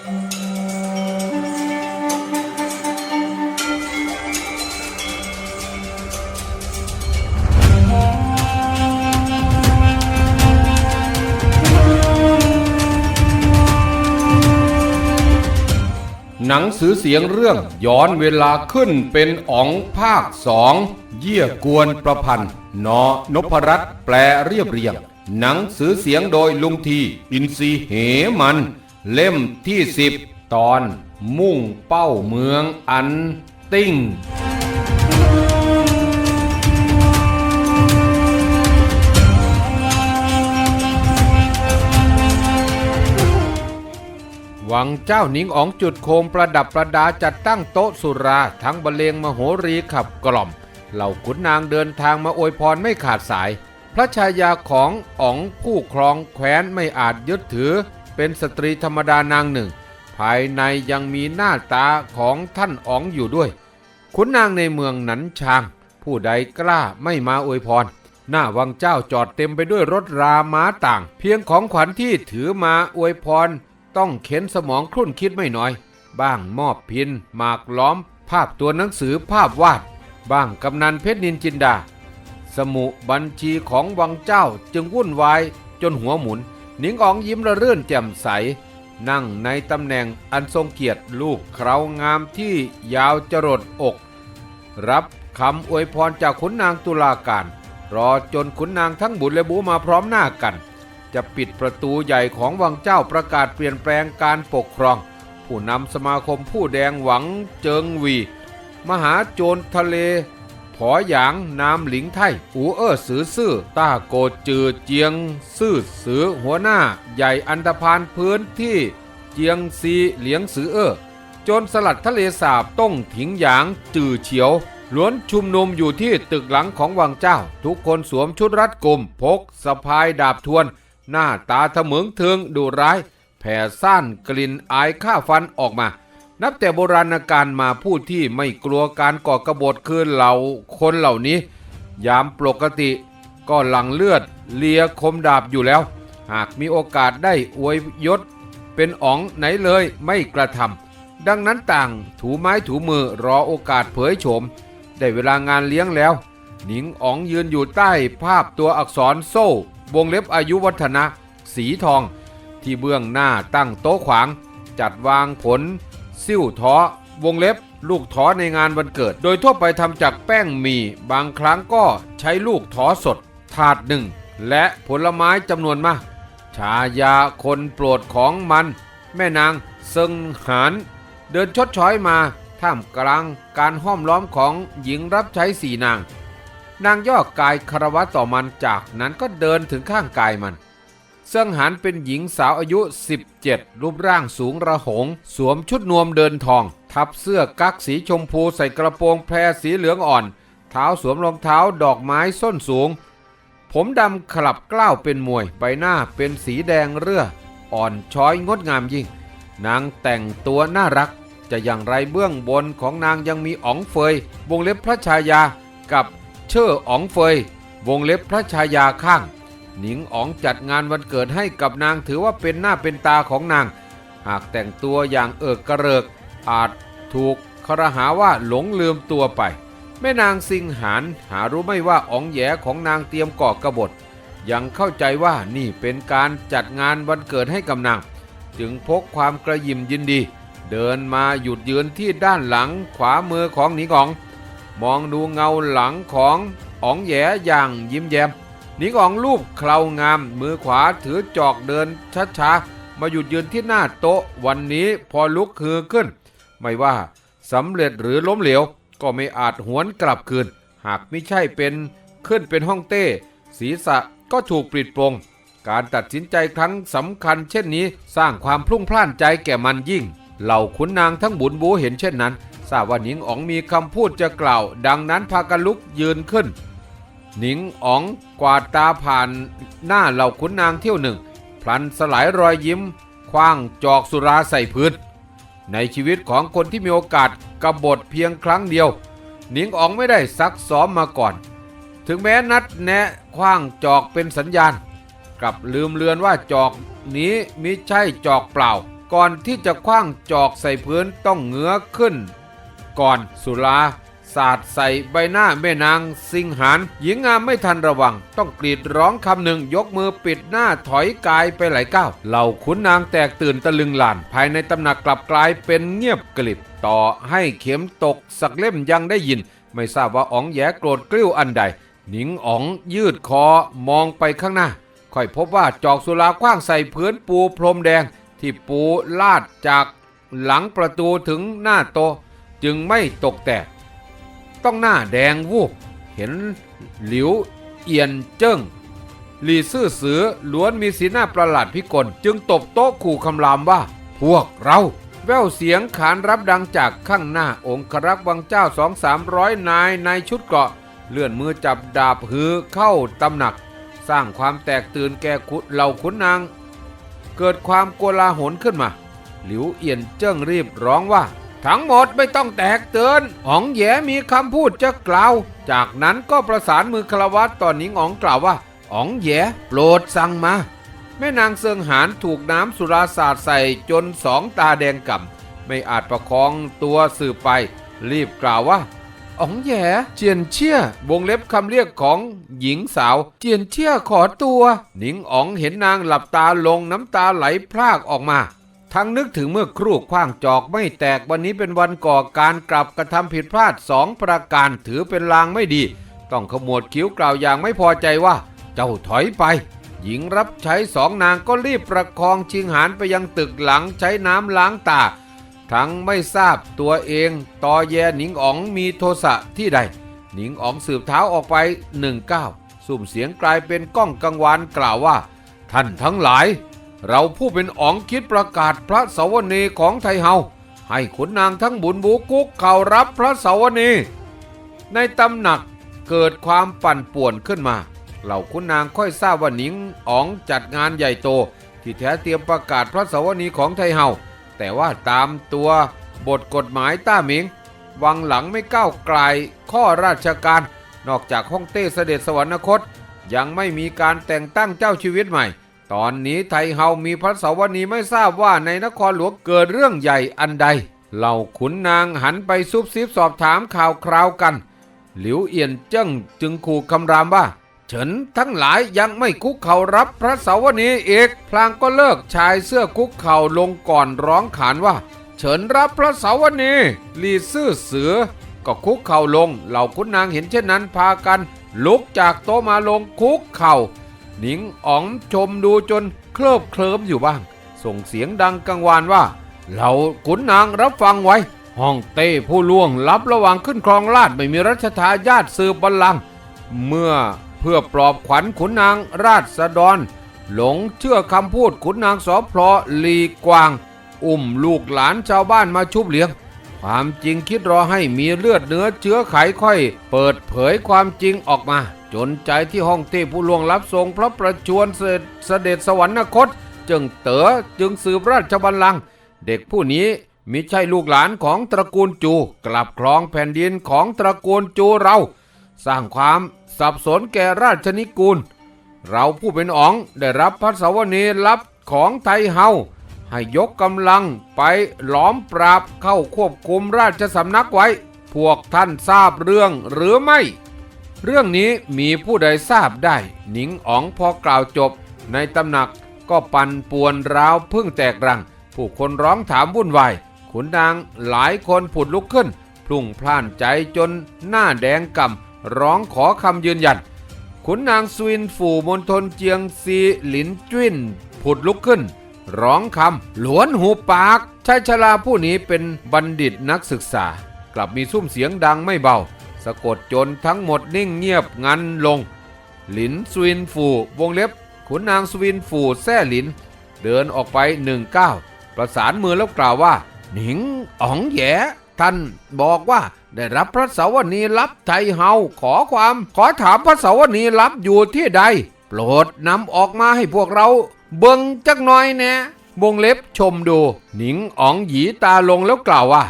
หนังสือเสียงเรื่องย้อนเวลาขึ้นเป็นอ๋องภาคสองเยี่ยกวนประพันธ์นอนพรัตน์แปลเรียบเรียง หนังสือเสียงโดยลุงที อินซีเหมัน เล่มที่สิบตอนมุ่งเป้าเมืองอันติ้งวังเจ้าหนิงอ๋องจุดโคมประดับประดาจัดตั้งโต๊ะสุราทั้งบรรเลงมโหรีขับกล่อม เหล่าขุนนางเดินทางมาอวยพรไม่ขาดสาย พระชายาของอ๋องผู้ครองแคว้นไม่อาจยึดถือ เป็นสตรีธรรมดานางหนึ่ง ภายในยังมีหน้าตาของท่านอ๋องอยู่ด้วย ขุนนางในเมืองหนันชาง ผู้ใดกล้าไม่มาอวยพร หน้าวังเจ้าจอดเต็มไปด้วยรถราม้าต่าง เพียงของขวัญที่ถือมาอวยพร ต้องเข็นสมองครุ่นคิดไม่น้อย บ้างมอบพินหมากล้อม ภาพตัวหนังสือภาพวาด บ้างกำนันเพชรนินจินดา สมุบัญชีของวังเจ้าจึงวุ่นวายจนหัวหมุน หนิงอองยิ้มระเรื่นแจ่มใส นั่งในตำแหน่งอันทรงเกียรติลูกเครางามที่ยาวจรดอก รับคำอวยพรจากขุนนางตุลาการ รอจนขุนนางทั้งบุญและบูมาพร้อมหน้ากัน จะปิดประตูใหญ่ของวังเจ้าประกาศเปลี่ยนแปลงการปกครอง ผู้นำสมาคมผู้แดงหวังเจิงวี มหาโจรทะเล ผอหยางนามหลิงไทยอูเอ้อสือซื่อต้าโกจือเจียงซื่อสือหัวหน้า ใหญ่อันธพาลพื้นที่เจียงซีเหลียงสือเอ้อโจรสลัดทะเลสาบต้องถิงหยางจือเฉียวล้วนชุมนุมอยู่ที่ตึกหลังของวังเจ้า ทุกคนสวมชุดรัดกุมพกสะพายดาบทวน หน้าตาเถมึงเทิงดุร้าย แผ่ซ่านกลิ่นอายข้าฟันออกมา นับแต่โบราณกาลมาผู้ที่ไม่กลัวการก่อกบฏคือเหล่าคนเหล่านี้ ยามปกติก็หลังเลือดเลียคมดาบอยู่แล้ว หากมีโอกาสได้อวยยศ เป็นอ๋องไหนเลยไม่กระทำดังนั้นต่างถูไม้ถูมือรอโอกาสเผยโฉม ได้เวลางานเลี้ยงแล้ว หนิงอ๋องยืนอยู่ใต้ภาพตัวอักษรโซ่ วงเล็บอายุวัฒนะ สีทอง ที่เบื้องหน้าตั้งโต๊ะขวาง จัดวางผล ซิ่วท้อวงเล็บ ลูกท้อในงานวันเกิด โดยทั่วไปทำจากแป้งหมีบางครั้งก็ใช้ลูกท้อสด ถาดหนึ่ง และผลไม้จำนวนมาก ชายาคนโปรดของมัน แม่นางเซิงหานเดินชดช้อยมาท่ามกลางการห้อมล้อมของหญิงรับใช้สี่นาง นางย่อกายคารวะต่อมันจากนั้นก็เดินถึงข้างกายมัน เซิงหานเป็นหญิงสาวอายุ 17 รูปร่างสูงระหง สวมชุดนวมเดินทอง ทับเสื้อกั๊กสีชมพูใส่กระโปรงแพรสีเหลืองอ่อน เท้าสวมรองเท้าดอกไม้ส้นสูง ผมดำขลับกล้าวเป็นมวย ใบหน้าเป็นสีแดงเรืออ่อนช้อยงดงามยิ่ง นางแต่งตัวน่ารัก จะอย่างไรเบื้องบนของนางยังมีอ๋องเฟยวงเล็บพระชายากับเชื่ออ๋องเฟยวงเล็บพระชายาข้าง หนิงอ๋องจัดงานวันเกิดให้กับนางถือว่าเป็นหน้าเป็นตาของนาง หากแต่งตัวอย่างเอิกกระเริก อาจถูกครหาว่าหลงลืมตัวไป แม่นางสิงหานหารู้ไม่ว่าอ๋องแยของนางเตรียมก่อกระบฏยังเข้าใจว่านี่เป็นการจัดงานวันเกิดให้กับนาง จึงพกความกระยิมยินดี เดินมาหยุดยืนที่ด้านหลังขวามือของหนิงอ๋อง มองดูเงาหลังของอ๋องแยอย่างยิ้มแย้ม หนิงอ๋องรูปเครางาม มือขวาถือจอกเดินช้าๆ มาหยุดยืนที่หน้าโต๊ะ วันนี้พอลุกคือขึ้น ไม่ว่าสำเร็จหรือล้มเหลว ก็ไม่อาจหวนกลับคืน หากไม่ใช่เป็นขึ้นเป็นห้องเต้ ศีรษะก็ถูกปิดโปรง การตัดสินใจครั้งสำคัญ เช่นนี้สร้างความพลุ่งพล่านใจแก่มันยิ่ง เหล่าขุนนางทั้งบุญบูเห็นเช่นนั้นทราบว่าหนิงอ๋องมีคำพูดจะกล่าว ดังนั้นพากันลุกยืนขึ้น หนิงอ๋องกวาดตาผ่านหน้าเหล่าขุนนางเที่ยวหนึ่ง พลันสลายรอยยิ้มคว้างจอกสุราใส่พื้นในชีวิตของคนที่มีโอกาสกบฏเพียงครั้งเดียว หนิงอ๋องไม่ได้ซักซ้อมมาก่อน ถึงแม้นัดแนะคว้างจอกเป็นสัญญาณ กลับลืมเลือนว่าจอกนี้มิใช่จอกเปล่า ก่อนที่จะคว้างจอกใส่พื้นต้องเงื้อขึ้น ก่อนสุรา สาดใส่ใบหน้าแม่นางสิงหานหญิงงามไม่ทันระวัง ต้องกรีดร้องคำหนึ่งยกมือปิดหน้าถอยกายไปหลายก้าวเหล่าขุนนางแตกตื่นตะลึงหลาน ภายในตำหนักกลับกลายเป็นเงียบกลิบต่อให้เข็มตกสักเล่มยังได้ยิน ไม่ทราบว่าอ๋องแยโกรธกริ้วอันใด หนิงอ๋องยืดคอมองไปข้างหน้าค่อยพบว่าจอกสุราคว้างใส่พื้นปูพรมแดง ที่ปูลาดจากหลังประตูถึงหน้าโต จึงไม่ตกแตก ต้องหน้าแดงวูบ เห็นหลิวเอียนเจิ้งหลีซื่อเสือล้วนมีสีหน้าประหลาดพิกล จึงตบโต๊ะขู่คำรามว่า พวกเรา แววเสียงขานรับดังจากข้างหน้าองครักษ์วังเจ้าสองสามร้อยนายในชุดเกราะ เลื่อนมือจับดาบหือเข้าตำหนัก สร้างความแตกตื่นแก่ขุเหล่าขุนนาง เกิดความโกลาหลขึ้นมา หลิวเอียนเจิ้งรีบร้องว่า ทั้งหมดไม่ต้องแตกเตือนอ๋องแยมีคำพูดจะกล่าว จากนั้นก็ประสานมือคารวัตต่อนนิงอ๋องกล่าวว่าอ๋องแยโปรดสั่งมา แม่นางเซิงหานถูกน้ำสุราสาดใส่จนสองตาแดงก่ำไม่อาจประคองตัวสืบไป รีบกล่าวว่าอ๋องแย่เจียนเชี่ยวงเล็บคำเรียกของหญิงสาว เจียนเชี่ยขอตัว หนิงอ๋องเห็นนางหลับตาลงน้ำตาไหลพรากออกมา ทั้งนึกถึงเมื่อครู่คว้างจอกไม่แตกวันนี้เป็นวันก่อการกลับกระทำผิดพลาดสองประการถือเป็นลางไม่ดี ต้องขมวดคิ้วกล่าวอย่างไม่พอใจว่า เจ้าถอยไป หญิงรับใช้สองนางก็รีบประคองชิงหานไปยังตึกหลังใช้น้ำล้างตา ทั้งไม่ทราบตัวเองตอแยหนิงอ๋องมีโทสะที่ใด หนิงอ๋องสืบเท้าออกไปหนึ่งก้าวสุ่มเสียงกลายเป็นก้องกังวานกล่าวว่า ท่านทั้งหลาย เราผู้เป็นอ๋องคิดประกาศพระสวนีของไทยเฮาให้ขุนนางทั้งบุญบูกุกเข่ารับพระสวนีในตำหนักเกิดความปั่นป่วนขึ้นมา เหล่าขุนนางค่อยทราบว่าหนิงอ๋องจัดงานใหญ่โต ที่แท้เตรียมประกาศพระสวนีของไทยเฮาแต่ว่าตามตัวบทกฎหมายต้าหมิง วังหลังไม่ก้าวไกลข้อราชการ นอกจากฮ่องเต้เสด็จสวรรคต ยังไม่มีการแต่งตั้งเจ้าชีวิตใหม่ ตอนนี้ไทยเฮามีพระสวนีไม่ทราบว่าในนครหลวงเกิดเรื่องใหญ่อันใด เหล่าขุนนางหันไปซุบซิบสอบถามข่าวคราวกัน หลิวเอียนเจิ้งจึงขู่คำรามว่าเฉินทั้งหลายยังไม่คุกเข่ารับพระสาวนีเอกพลางก็เลิกชายเสื้อคุกเข่าลงก่อนร้องขานว่า เฉินรับพระสาวนีลีซื่อเสือ ก็คุกเข่าลง เหล่าขุนนางเห็นเช่นนั้นพากัน ลุกจากโต๊ะมาลงคุกเข่า หนิงอ๋องชมดูจนเคลิบเคลิ้มอยู่บ้าง ส่งเสียงดังกังวานว่าเหล่าขุนนางรับฟังไว้ ห้องเต้ผู้ล่วงลับระหว่างขึ้นครองราชไม่มีรัชทายาทสืบบัลลังก์เมื่อเพื่อปลอบขวัญขุนนางราชสดร หลงเชื่อคำพูดขุนนางสอพลอลีกวาง อุ้มลูกหลานชาวบ้านมาชุบเลี้ยง ความจริงคิดรอให้มีเลือดเนื้อเชื้อไขค่อย เปิดเผยความจริงออกมา จนใจที่ห้องเต้ผู้ล่วงลับทรงพระประชวรเสด็จเสด็จสวรรคต จึงเต๋อจึงสืบราชบัลลังก์เด็กผู้นี้มิใช่ลูกหลานของตระกูลจู กลับครองแผ่นดินของตระกูลจูเรา สร้างความสับสนแก่ราชนิกูล เราผู้เป็นอ๋องได้รับพระสวนีรับของไทยเฮา ให้ยกกำลังไปล้อมปราบเข้าควบคุมราชสำนักไว้ พวกท่านทราบเรื่องหรือไม่ เรื่องนี้มีผู้ใดทราบได้ หนิงอ๋องพอกล่าวจบ ในตำหนักก็ปั่นป่วนราวพึ่งแตกรัง ผู้คนร้องถามวุ่นวายขุนนางหลายคนผุดลุกขึ้น พลุ่งพล่านใจจนหน้าแดงก่ำร้องขอคำยืนยัน ขุนนางสวินฝูมณฑลเจียงซีหลินจิ้นผุดลุกขึ้น ร้องคำหลวนหูปาก ชายชราผู้นี้เป็นบัณฑิตนักศึกษา กลับมีซุ้มเสียงดังไม่เบา สะกดจนทั้งหมดนิ่งเงียบงันลง หลินสวินฝูวงเล็บขุนนางสวินฝูแซ่หลิน เดินออกไปหนึ่งก้าวประสานมือแล้วกล่าวว่า หนิงอ๋องแหยท่านบอกว่าได้รับพระสวนีรับไทยเฮาขอความ ขอถามพระสวนีรับอยู่ที่ใด โปรดนำออกมาให้พวกเรา เบิ่งจักน่อยแน่วงเล็บชมดู หนิงอ๋องหยีตาลงแล้วกล่าวว่า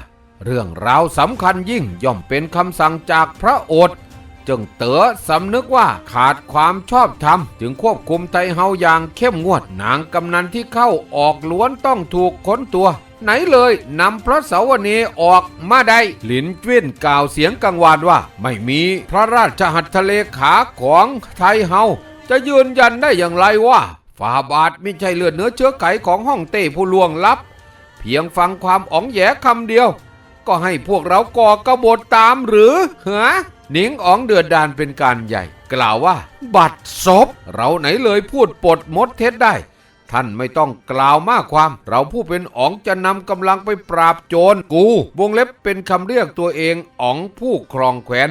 เรื่องราวสำคัญยิ่งย่อมเป็นคำสั่งจากพระโอษฐ์จึงเต๋อสำนึกว่าขาดความชอบธรรม จึงควบคุมไทเฮาอย่างเข้มงวดนางกำนันที่เข้าออกล้วนต้องถูกค้นตัว ไหนเลยนำพระเสาวนีออกมาได้หลินจิ้นกล่าวเสียงกังวานว่า ไม่มีพระราชหัตถเลขาของไทเฮาจะยืนยันได้อย่างไรว่า ฝาบาทไม่ใช่เลือดเนื้อเชื้อไขของห้องเต้ผู้ลวงลับ เพียงฟังความอ๋องแยคำเดียว ก็ให้พวกเราก่อกบฏตามหรือเหรอหนิงอ๋องเดือดดานเป็นการใหญ่ กล่าวว่า บัตรศพเราไหนเลยพูดปดมดเท็จได้ ท่านไม่ต้องกล่าวมากความ เราผู้เป็นอ๋องจะนำกำลังไปปราบโจรกู วงเล็บเป็นคำเรียกตัวเองอ๋องผู้ครองแควน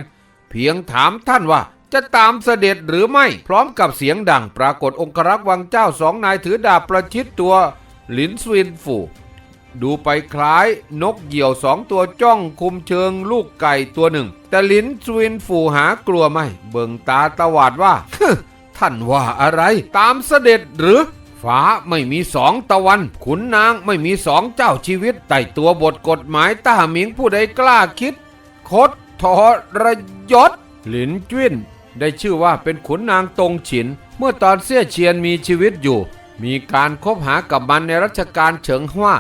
เพียงถามท่านว่า จะตามเสด็จหรือไม่ พร้อมกับเสียงดังปรากฏองครักษ์วังเจ้าสองนายถือดาบประชิดตัวหลินสวินฝูดูไปคล้ายนกเหยี่ยวสองตัวจ้องคุมเชิงลูกไก่ตัวหนึ่ง แต่หลินสวินฝูหากลัวไม่ เบิ่งตาตวาดว่า ท่านว่าอะไร ตามเสด็จหรือ ฟ้าไม่มีสองตะวัน ขุนนางไม่มีสองเจ้าชีวิตไต่ตัวบทกฎหมายต้าหมิงผู้ใดกล้าคิด คดทรยศหลินจิ้น ได้ชื่อว่าเป็นขุนนางตงฉิน เมื่อตอนเสี่ยเชียนมีชีวิตอยู่ มีการคบหากับมันในรัชกาลเฉิงฮว่า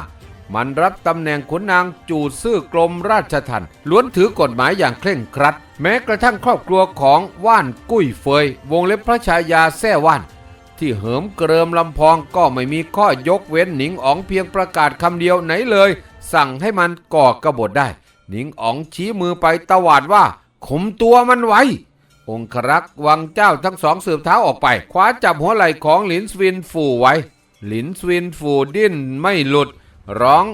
มันรับตำแหน่งขุนนางจูซื่อกรมราชทัณฑ์ล้วนถือกฎหมายอย่างเคร่งครัด แม้กระทั่งครอบครัวของว่านกุ้ยเฟย วงเล็บพระชายาแซ่ว่าน ที่เหิมเกริมลำพองก็ไม่มีข้อยกเว้นหนิงอ๋องเพียงประกาศคำเดียวไหนเลย สั่งให้มันก่อกบฏได้ หนิงอ๋องชี้มือไปตวาดว่าข่มตัวมันไว้ องครักษ์วังเจ้าทั้งสองสืบเท้าออกไป คว้าจับหัวไหล่ของหลินสวินฟูไว้ หลินสวินฟูดิ้นไม่หลุด ร้อง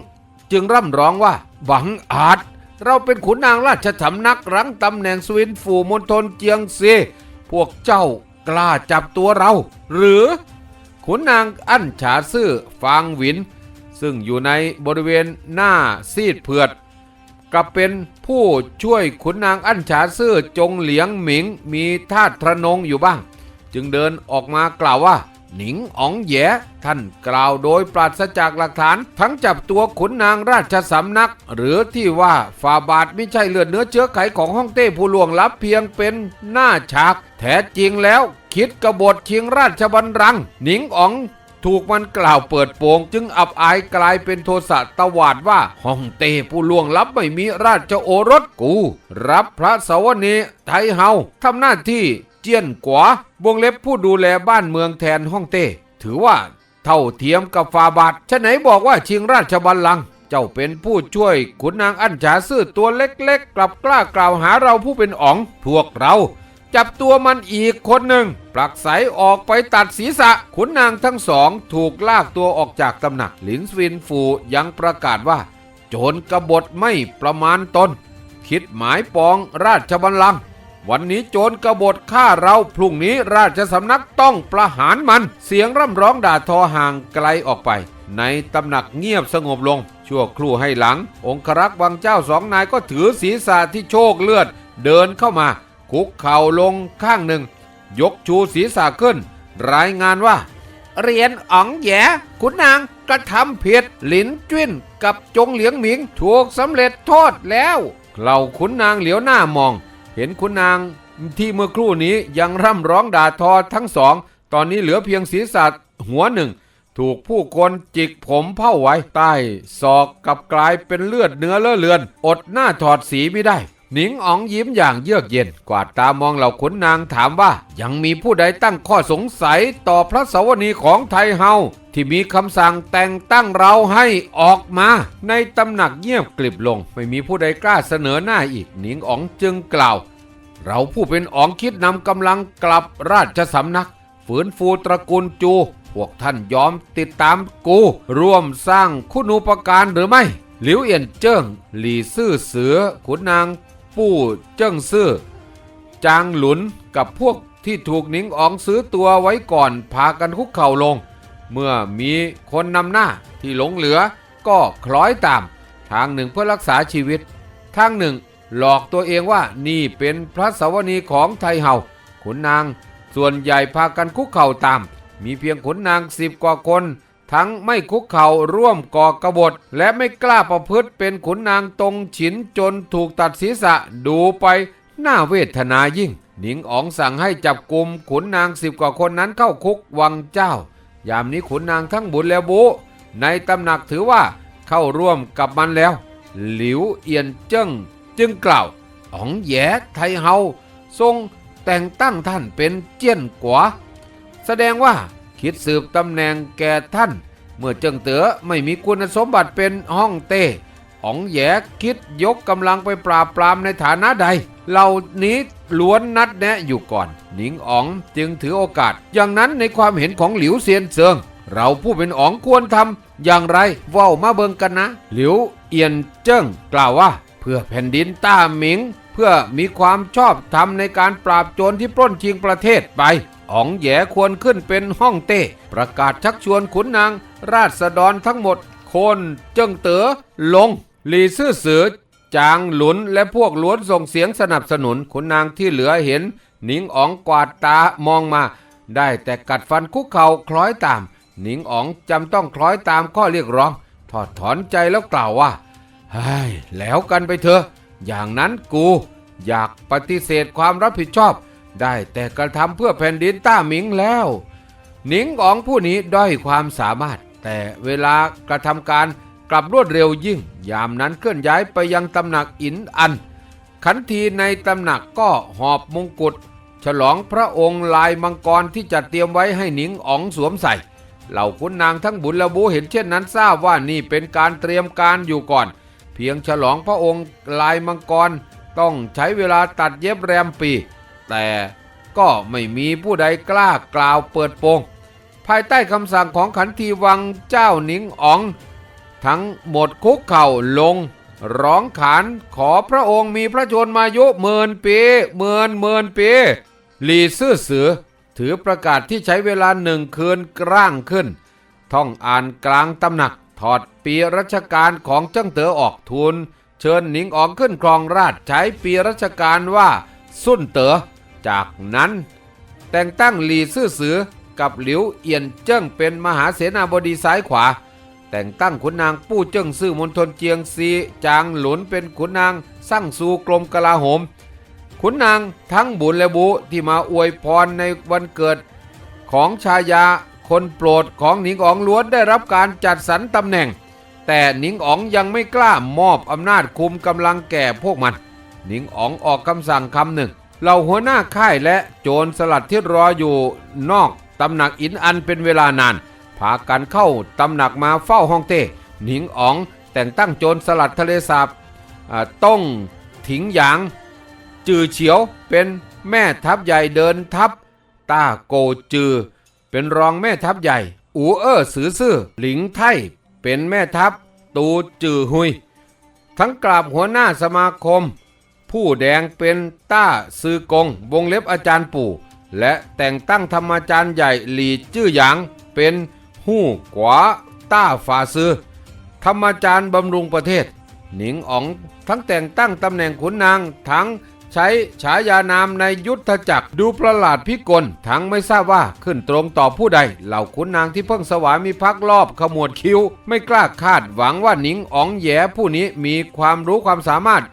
จึงร่ำร้องว่าหวังอาจ เราเป็นขุนนางราชสำนักรั้งตำแหน่งสวินฟูมณฑลเจียงซีพวกเจ้ากล้าจับตัวเรา หรือ ขุนนางอั้นฉาซื่อฟางหวิน ซึ่งอยู่ในบริเวณหน้าซีดเผือด กลับเป็นผู้ช่วยขุนนางอั้นฉาซื่อจงเหลียงหมิงมีท่าทะนงอยู่บ้าง จึงเดินออกมากล่าวว่า หนิงอ๋องแหยท่านกล่าวโดยปราศจากหลักฐาน ทั้งจับตัวขุนนางราชสำนัก หรือที่ว่าฝ่าบาทไม่ใช่เลือดเนื้อเชื้อไขของห้องเต้ผู้ล่วงลับเพียงเป็นหน้าฉาก แท้จริงแล้วคิดกบฏชิงราชบัลลังก์หนิงอ๋อง ถูกมันกล่าวเปิดโปงจึงอับอายกลายเป็นโทสะตวาดว่าห้องเต้ผู้ล่วงลับไม่มีราชโอรสกู รับพระสวนีไทเฮาทำหน้าที่เจียนกวาวงเล็บผู้ดูแลบ้านเมืองแทนห้องเต้ถือว่าเท่าเทียมกับฟาบาทฉะไหนบอกว่าชิงราชบัลลังก์เจ้าเป็นผู้ช่วยขุนนางอั้นฉาซื่อตัวเล็กๆ กลับกล้ากล่าวหาเราผู้เป็นอ๋องพวกเรา จับตัวมันอีกคนหนึ่งปลักไสออกไปตัดศีรษะขุนนางทั้งสองถูกลากตัวออกจากตำหนักหลินสวินฟูยังประกาศว่า โจรกบฏไม่ประมาณตน คิดหมายปองราชบัลลังก์วันนี้โจรกบฏฆ่าเราพรุ่งนี้ราชสำนักต้องประหารมัน เสียงร่ำร้องด่าทอห่างไกลออกไป ในตำหนักเงียบสงบลง ชั่วครู่ให้หลัง องครักษ์วังเจ้าสองนายก็ถือศีรษะที่โชคเลือด เดินเข้ามา คุกเข่าลงข้างหนึ่ง ยกชูศีรษะขึ้น รายงานว่า เรียนอ๋องแยขุนนางกระทำผิดหลินจิ้นกับจงเหลียงหมิงถูกสำเร็จโทษแล้วเหล่าขุนนางเหลียวหน้ามอง เห็นขุนนางที่เมื่อครู่นี้ยังร่ำร้องด่าทอทั้งสอง ตอนนี้เหลือเพียงศีรษะหัวหนึ่ง ถูกผู้คนจิกผมเผ้าไว้ใต้ศอกกับกลายเป็นเลือดเนื้อเลอะเลือน อดหน้าถอดสีไม่ได้ หนิงอ๋องยิ้มอย่างเยือกเย็น กวาดตามองเหล่าขุนนางถามว่า ยังมีผู้ใดตั้งข้อสงสัยต่อพระสวนีของไทยเฮาที่มีคำสั่งแต่งตั้งเราให้ออกมา ในตำหนักเงียบกลิบลง ไม่มีผู้ใดกล้าเสนอหน้าอีก หนิงอ๋องจึงกล่าว เราผู้เป็นอ๋องคิดนำกำลังกลับราชสำนัก ฝืนฟูตระกูลจูพวกท่านยอมติดตามกู ร่วมสร้างคุณูปการหรือไม่ หลิวเอียนเจิ้งหลี่ซื่อเสือขุนนาง ปู้เจิ้งซื่อ จางหลุนกับพวกที่ถูกหนิงอ๋องซื้อตัวไว้ก่อนพากันคุกเข่าลง เมื่อมีคนนำหน้าที่หลงเหลือก็คล้อยตาม ทางหนึ่งเพื่อรักษาชีวิต ทางหนึ่งหลอกตัวเองว่านี่เป็นพระสวนีของไทยเฮาขุนนางส่วนใหญ่พากันคุกเข่าตาม มีเพียงขุนนางสิบกว่าคน ทั้งไม่คุกเข่าร่วมก่อกบฏ และไม่กล้าประพฤติเป็นขุนนางตรงฉินจนถูกตัดศีรษะดูไปน่าเวทนายิ่ง หนิงอ๋องสั่งให้จับกลุ่มขุนนางสิบกว่าคนนั้นเข้าคุกวังเจ้า ยามนี้ขุนนางทั้งบุญและบุ ในตำหนักถือว่าเข้าร่วมกับมันแล้ว หลิวเอียนเจิ้งจึงกล่าวอ๋องแย่ไทเฮาทรงแต่งตั้งท่านเป็นเจี้ยนกัวแสดงว่า คิดสืบตำแหน่งแก่ท่าน เมื่อเจิงเต๋อไม่มีคุณสมบัติเป็นห้องเต้อ๋องแยคิดยกกำลังไปปราบปรามในฐานะใด เหล่านี้ล้วนนัดแนะอยู่ก่อน หนิงอ๋องจึงถือโอกาส อย่างนั้นในความเห็นของหลิวเซียนเซิง เราผู้เป็นอ๋องควรทำอย่างไรเว้ามาเบิงกันนะ หลิวเอียนเจิ้งกล่าวว่า เพื่อแผ่นดินต้าหมิง เพื่อมีความชอบธรรมในการปราบโจรที่ปล้นชิงประเทศไป อ๋องแยควรขึ้นเป็นห้องเต้ ประกาศชักชวนขุนนาง ราษฎรทั้งหมด คนเจิ้งเต๋อลงหลีซื่อเสือจางหลุนและพวกล้วนส่งเสียงสนับสนุนขุนนางที่เหลือเห็น หนิงอ๋องกวาดตามองมา ได้แต่กัดฟันคุกเข่าคล้อยตาม หนิงอ๋องจำต้องคล้อยตามข้อเรียกร้อง ถอดถอนใจแล้วกล่าวว่าเฮ้ยแล้วกันไปเถอะ อย่างนั้นกู อยากปฏิเสธความรับผิดชอบ ได้แต่กระทำเพื่อแผ่นดินต้าหมิงแล้ว หนิงอ๋องผู้นี้ด้อยความสามารถ แต่เวลากระทำการกลับรวดเร็วยิ่ง ยามนั้นเคลื่อนย้ายไปยังตำหนักอินอัน ขันทีในตำหนักก็หอบมงกุฎฉลองพระองค์ลายมังกรที่จัดเตรียมไว้ให้หนิงอ๋องสวมใส่ เหล่าขุนนางทั้งบุญและบูเห็นเช่นนั้นทราบว่านี่เป็นการเตรียมการอยู่ก่อน เพียงฉลองพระองค์ลายมังกร ต้องใช้เวลาตัดเย็บแรมปี แต่ก็ไม่มีผู้ใดกล้ากล่าวเปิดโปง ภายใต้คำสั่งของขันทีวังเจ้าหนิงอ๋อง ทั้งหมดคุกเข่าลง ร้องขานขอพระองค์มีพระชนมายุหมื่นปีหมื่นหมื่นปีหลีซื่อเสือ ถือประกาศที่ใช้เวลาหนึ่งคืนกร่างขึ้น ท่องอ่านกลางตำหนักถอดปีรัชกาลของเจ้งเต๋อออกทูลเชิญหนิงออกขึ้นครองราชใช้ปีรัชกาลว่า สุนเต๋อ จากนั้น แต่งตั้งหลีซื่อสือกับหลิวเอียนเจิ้งเป็นมหาเสนาบดีซ้ายขวา แต่งตั้งขุนนางปู้เจิ้งซื่อมณฑลเจียงซีจางหลุนเป็นขุนนางสร้างสู่กรมกลาโหม ขุนนางทั้งบุญและบุที่มาอวยพรในวันเกิดของชายาคนโปรดของหนิงอ๋องล้วนได้รับการจัดสรรตำแหน่ง แต่หนิงอ๋องยังไม่กล้ามอบอำนาจคุมกำลังแก่พวกมัน หนิงอ๋องออกคำสั่งคำหนึ่ง เหล่าหัวหน้าค่ายและโจรสลัดที่รออยู่นอกตำหนักอินอันเป็นเวลานาน พากันเข้าตำหนักมาเฝ้าห้องเต้หนิงอ๋องแต่งตั้งโจรสลัดทะเลสาบต้องถิงหยาง จือเฉียวเป็นแม่ทัพใหญ่เดินทัพต้าโกจือ เป็นรองแม่ทัพใหญ่ อูเออสือซื่อหลิงไทเป็นแม่ทัพตูจือหุย ทั้งกราบหัวหน้าสมาคม ผู้แดงเป็นต้าซือกง วงเล็บอาจารย์ปู่ และแต่งตั้งธรรมาจารย์ใหญ่หลีจื้อหยาง เป็นหู้กวาต้าฝาซือ ธรรมาจารย์บำรุงประเทศ หนิงอ๋องทั้งแต่งตั้งตำแหน่งขุนนางทั้งใช้ฉายานามในยุทธจักรดูประหลาดพิกล ทั้งไม่ทราบว่าขึ้นตรงต่อผู้ใด เหล่าขุนนางที่เพิ่งสวามีพักรอบขมวดคิ้ว ไม่กล้าคาดหวังว่าหนิงอ๋องแย่ผู้นี้มีความรู้ความสามารถ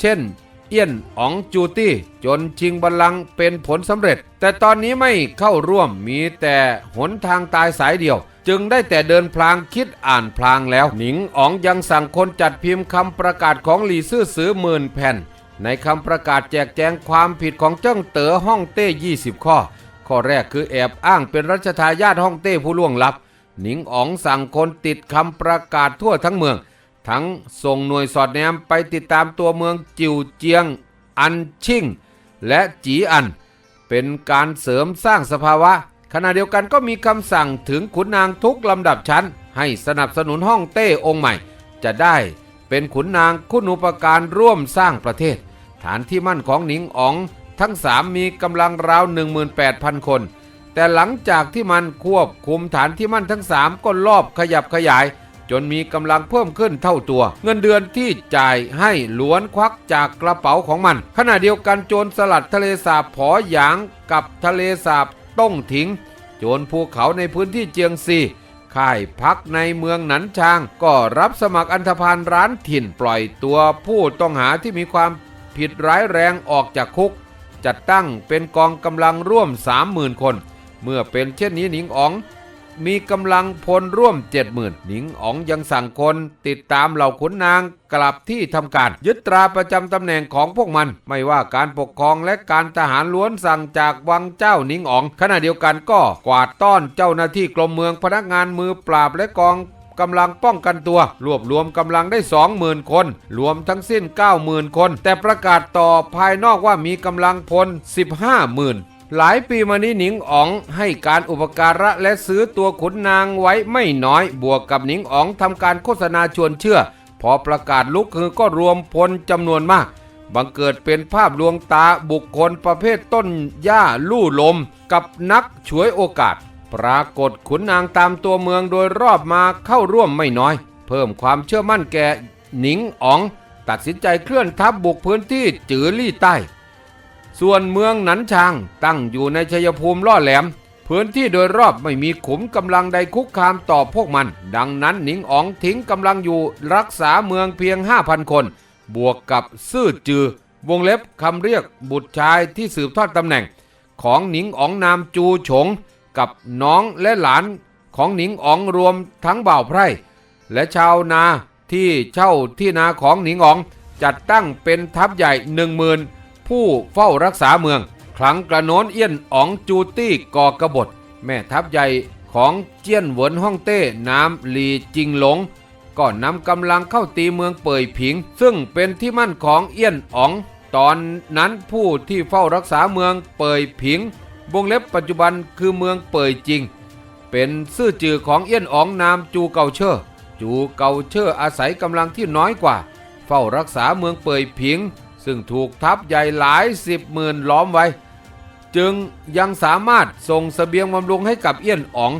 เช่น เอี้ยนอ๋องจูตี้จนชิงบัลลังก์เป็นผลสำเร็จ แต่ตอนนี้ไม่เข้าร่วมมีแต่หนทางตายสายเดียว จึงได้แต่เดินพลางคิดอ่านพลางแล้ว หนิงอ๋องยังสั่งคนจัดพิมพ์คำประกาศของหลี่ซื่อสือหมื่นแผ่น ในคำประกาศแจกแจงความผิดของเจ้าเต๋อฮ่องเต้ 20 ข้อ ข้อแรกคือแอบอ้างเป็นรัชทายาทฮ่องเต้ผู้ล่วงลับหนิงอ๋องสั่งคนติดคำประกาศทั่วทั้งเมือง ทั้งส่งหน่วยสอดแนมไปติดตามตัวเมืองจิวเจียง อันชิ่ง และจีอัน เป็นการเสริมสร้างสภาวะ ขณะเดียวกันก็มีคำสั่งถึงขุนนางทุกลำดับชั้น ให้สนับสนุนฮ่องเต้องค์ใหม่ จะได้เป็นขุนนางคุณูปการร่วมสร้างประเทศ ฐานที่มั่นของหนิงอ๋อง ทั้งสามมีกำลังราว 18,000 คน แต่หลังจากที่มันควบคุมฐานที่มั่นทั้งสามก็รอบขยับขยาย จนมีกำลังเพิ่มขึ้นเท่าตัว เงินเดือนที่จ่ายให้ล้วนควักจากกระเป๋าของมัน ขณะเดียวกันโจรสลัดทะเลสาบผอหยางกับทะเลสาบต้องถิง โจรภูเขาในพื้นที่เจียงซีค่ายพักในเมืองหนันชาง ก็รับสมัครอันธพาลร้านถิ่นปล่อยตัวผู้ต้องหาที่มีความผิดร้ายแรงออกจากคุก จัดตั้งเป็นกองกำลังร่วม 30,000 คน เมื่อเป็นเช่นนี้หนิงอ๋อง มีกำลังพลร่วม 70,000หนิงอ๋องยังสั่งคนติดตามเหล่าขุนนางกลับที่ทำการยึดตราประจำตำแหน่งของพวกมัน ไม่ว่าการปกครองและการทหารล้วนสั่งจากวังเจ้าหนิงอ๋อง ขณะเดียวกันก็กวาดต้อนเจ้าหน้าที่กรมเมืองพนักงานมือปราบและกองกำลังป้องกันตัว รวบรวมกำลังได้ 20,000 คน รวมทั้งสิ้น 90,000 คน แต่ประกาศต่อภายนอกว่ามีกำลังพล 15,000 หลายปีมานี้หนิงอ๋องให้การอุปการะและซื้อตัวขุนนางไว้ไม่น้อย บวกกับหนิงอ๋องทำการโฆษณาชวนเชื่อ พอประกาศลุกคือก็รวมพลจำนวนมาก บังเกิดเป็นภาพลวงตาบุคคลประเภทต้นหญ้าลู่ลม กับนักฉวยโอกาส ปรากฏขุนนางตามตัวเมืองโดยรอบมาเข้าร่วมไม่น้อย เพิ่มความเชื่อมั่นแก่หนิงอ๋อง ตัดสินใจเคลื่อนทัพบุกพื้นที่จือลี่ใต้ ส่วนเมืองหนันชางตั้งอยู่ในชัยภูมิล่อแหลม พื้นที่โดยรอบไม่มีขุมกำลังใดคุกคามต่อพวกมัน ดังนั้นหนิงอ๋องทิ้งกำลังอยู่รักษาเมืองเพียง 5,000 คน บวกกับซื่อจือ วงเล็บคำเรียกบุตรชายที่สืบทอดตำแหน่ง ของหนิงอ๋องนามจูฉง กับน้องและหลานของหนิงอ๋องรวมทั้งบ่าวไพร่และชาวนาที่เช่าที่นาของหนิงอ๋องจัดตั้งเป็นทัพใหญ่หนึ่งหมื่น ผู้เฝ้ารักษาเมือง ครั้งกระโน้นเอี้ยนอ๋องจูตี้ก่อกระบฏ แม่ทัพใหญ่ของเจี้ยนเหวินฮ่องเต้น้ำลีจิงหลง ก็นำกำลังเข้าตีเมืองเป่ยผิง ซึ่งเป็นที่มั่นของเอี้ยนอ๋อง ตอนนั้นผู้ที่เฝ้ารักษาเมืองเป่ยผิงวงเล็บปัจจุบันคือเมืองเป่ยจริง เป็นซื่อจือของเอี้ยนอ๋องนามจูเกาเชอร์จูเกาเชอร์อาศัยกำลังที่น้อยกว่า เฝ้ารักษาเมืองเป่ยผิง ซึ่งถูกทัพใหญ่หลายสิบหมื่นล้อมไว้ จึงยังสามารถส่งสเสบียงบำรุงให้กับเอี้ยนอ๋อง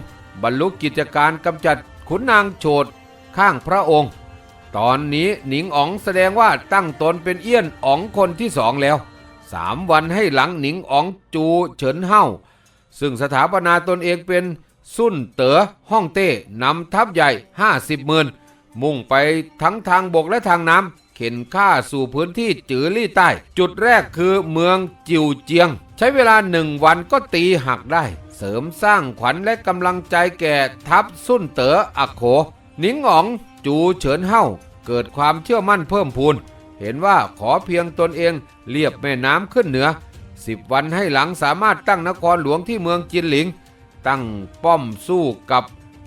บรรลุกิจการกำจัดขุนนางโฉดข้างพระองค์ ตอนนี้หนิงอ๋องแสดงว่าตั้งตนเป็นเอี้ยนอ๋องคนที่สองแล้วสามวันให้หลังหนิงอ๋องจูเฉินเฮาซึ่งสถาปนาตนเองเป็นสุนเต๋อฮ่องเต้นำทัพใหญ่ 50หมื่นมุ่งไปทั้งทางบกและทางน้ำ ข็นข้าสู่พื้นที่จือลี่ใต้ จุดแรกคือเมืองจิวเจียง ใช้เวลาหนึ่งวันก็ตีหักได้ เสริมสร้างขวัญและกำลังใจแก่ทัพสุนเต๋ออักโขหนิงอ๋องจูเฉินเฮาเกิดความเชื่อมั่นเพิ่มพูน เห็นว่าขอเพียงตนเองเลียบแม่น้ำขึ้นเหนือสิบวันให้หลังสามารถตั้งนครหลวงที่เมืองจินหลิง ตั้งป้อมสู้กับ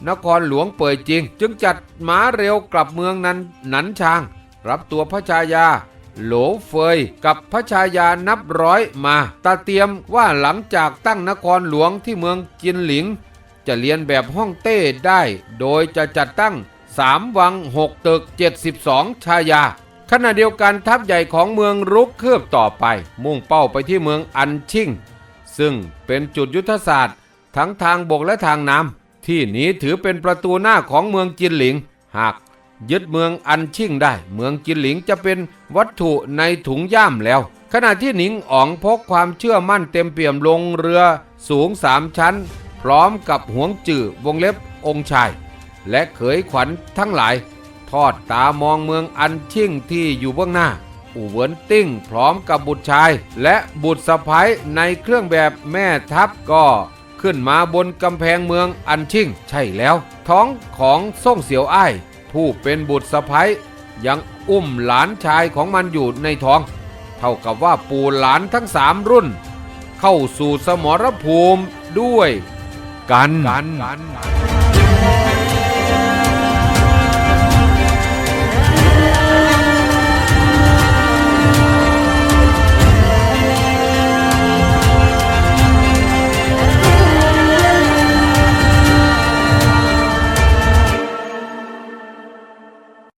นครหลวงเป่ยจริง จึงจัดม้าเร็วกลับเมืองนั้นหนันชาง รับตัวพระชายาโหลเฟยกับพระชายานับร้อยมาตาเตรียมว่าหลังจากตั้งนครหลวงที่เมืองจินหลิง จะเรียนแบบฮ่องเต้ได้ โดยจะจัดตั้งสามวังหกตึก 72 ชายา ขณะเดียวกันทัพใหญ่ของเมืองรุกเคลือบต่อไป มุ่งเป้าไปที่เมืองอันชิงซึ่งเป็นจุดยุทธศาสตร์ ทั้งทางบกและทางน้ำที่นี้ถือเป็นประตูหน้าของเมืองจินหลิง หาก ยึดเมืองอันชิ่งได้ เมืองจินหลิงจะเป็นวัตถุในถุงย่ามแล้ว ขณะที่หนิงอ๋องพกความเชื่อมั่นเต็มเปี่ยมลงเรือสูงสามชั้น พร้อมกับหวงจื่อวงเล็บองค์ชาย และเขยขวัญทั้งหลาย ทอดตามองเมืองอันชิ่งที่อยู่เบื้องหน้า อู่เวินติ้งพร้อมกับบุตรชาย และบุตรสะพ้ยในเครื่องแบบแม่ทัพก็ขึ้นมาบนกำแพงเมืองอันชิ่งใช่แล้ว ท้องของส่งเสียวอ้าย ผู้เป็นบุตรสะพ้ยยังอุ้มหลานชายของมันอยู่ในท้อง เท่ากับว่าปู่หลานทั้งสามรุ่น เข้าสู่สมรภูมิด้วย กันกัน